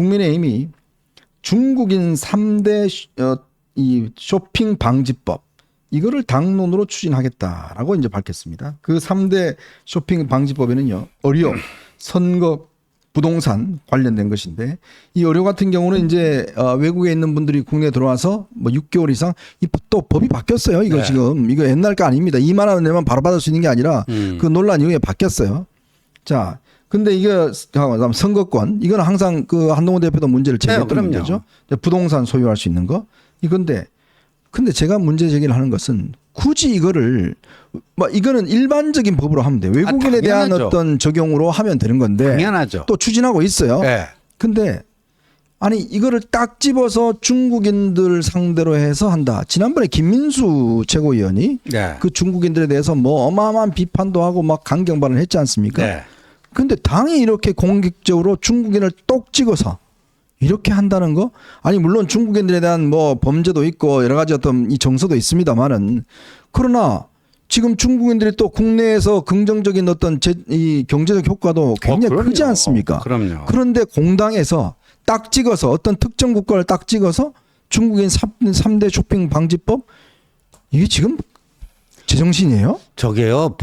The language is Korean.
국민의힘이 중국인 3대 어, 이 쇼핑 방지법 이거를 당론으로 추진하겠다라고 이제 밝혔습니다. 그 3대 쇼핑 방지법에는요. 의료, 선거, 부동산 관련된 것인데 이 의료 같은 경우는 이제 어, 외국에 있는 분들이 국내에 들어와서 뭐 6개월 이상 이 또 법이 바뀌었어요. 이거 네. 지금 이거 옛날 거 아닙니다. 2만 원 내면 바로 받을 수 있는 게 아니라 음. 그 논란 이후에 바뀌었어요. 자, 근데 이게 그다음 선거권 이건 항상 그 한동훈 대표도 문제를 제기했던 네, 그럼요. 문제죠. 부동산 소유할 수 있는 거 이건데 근데 제가 문제 제기를 하는 것은 굳이 이거를 뭐 이거는 일반적인 법으로 하면 돼. 요 외국인에 대한 아, 당연하죠. 어떤 적용으로 하면 되는 건데 당연하죠. 또 추진하고 있어요. 예. 근데 아니 이거를 딱 집어서 중국인들 상대로 해서 한다. 지난번에 김민수 최고위원이 네. 그 중국인들에 대해서 뭐 어마어마한 비판도 하고 막 강경 발언을 했지 않습니까? 네. 근데 당이 이렇게 공격적으로 중국인을 똑 찍어서 이렇게 한다는 거 아니 물론 중국인들에 대한 뭐 범죄도 있고 여러 가지 어떤 이 정서도 있습니다만은 그러나 지금 중국인들이 또 국내에서 긍정적인 어떤 제, 이 경제적 효과도 굉장히 어. 크지 않습니까? 그럼요. 그런데 공당에서 딱 찍어서 어떤 특정 국가를 딱 찍어서 중국인 3대 쇼핑 방지법 이게 지금 제정신이에요? 저게요.